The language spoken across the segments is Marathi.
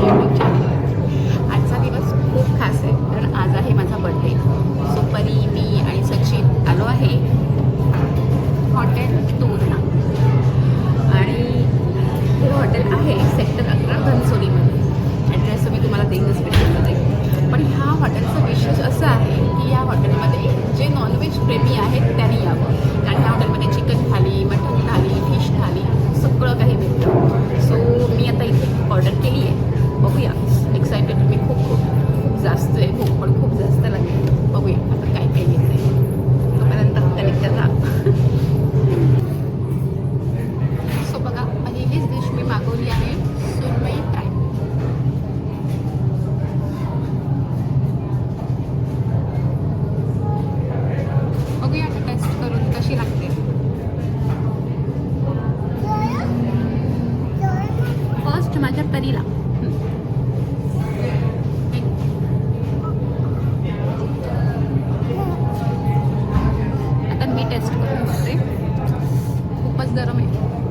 своїми पण खूप जास्त लागेल. बघूया आता काय काय येत आहे तोपर्यंत कनेक्ट करा सो बघा पहिलीच डिश मी मागवली आहे सुरमई फ्राय. बघूया आता टेस्ट करून कशी लागते. फर्स्ट माझ्या परीला मी टेस्ट करून बघते. खूपच गरम आहे.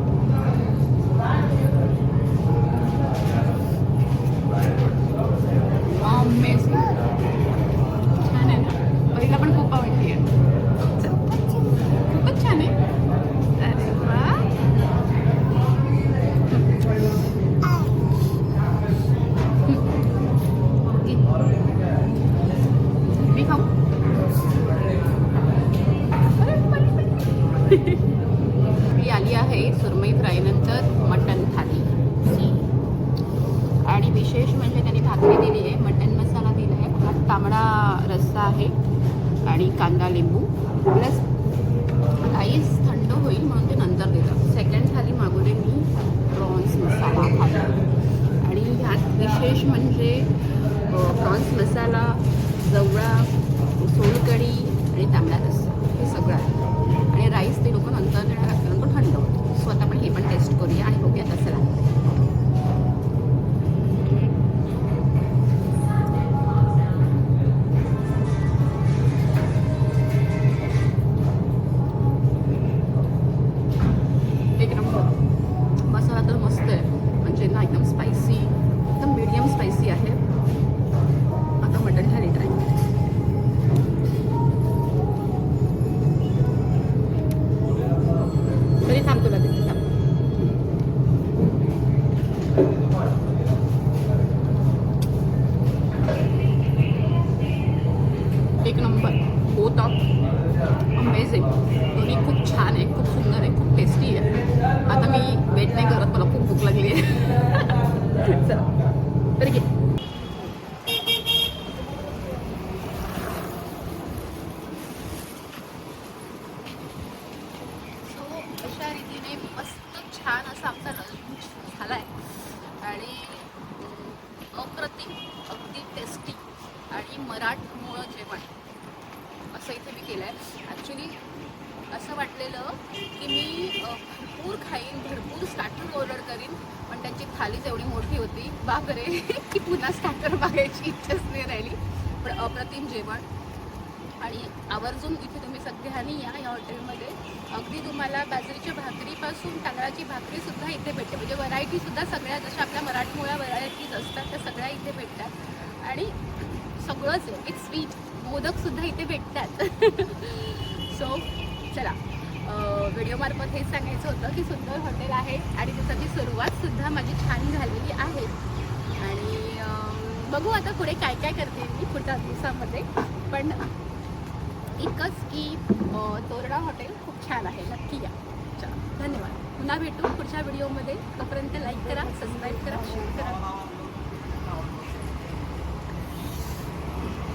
आहे सुरमई फ्राय नंतर मटन थाली. आणि विशेष म्हणजे त्यांनी भाकरी दिली आहे मटन मसाला दिला आहे. हा तांबडा रस्सा आहे आणि कांदा लिंबू. प्लस राईस थंड होईल म्हणून ते नंतर देतात. सेकंड थाली मागवले मी प्रॉन्स मसाला भात. आणि ह्यात विशेष म्हणजे प्रॉन्स मसाला असं इथे मी केलं आहे ॲक्च्युली असं वाटलेलं की मी भरपूर खाईन भरपूर स्टार्टर ऑर्डर करीन पण त्यांची थालीच एवढी मोठी होती. बापरे की पुन्हा स्टार्टर मागायची इच्छाच नाही राहिली. पण अप्रतिम जेवण. आणि आवर्जून इथे तुम्ही सगळ्यांनी या या हॉटेलमध्ये. अगदी तुम्हाला बाजरीच्या भाकरीपासून तांदळाची भाकरीसुद्धा इथे भेटते. म्हणजे व्हरायटीसुद्धा सगळ्या जशा आपल्या मराठमोळ्या व्हरायटीज असतात त्या सगळ्या इथे भेटतात. आणि सगळंच एक स्वीट मोदकसुद्धा इथे भेटतात. सो चला. व्हिडिओमार्फत हेच सांगायचं होतं की सुंदर हॉटेल आहे आणि त्याची सुरुवातसुद्धा माझी छान झालेली आहे. आणि बघू आता पुढे काय काय करते मी पुढच्या दिवसामध्ये. पण इतकंच की तोरडा हॉटेल खूप छान आहे. नक्की या. चला धन्यवाद. पुन्हा भेटू पुढच्या व्हिडिओमध्ये. तोपर्यंत लाईक करा सबस्क्राईब करा शेअर करा.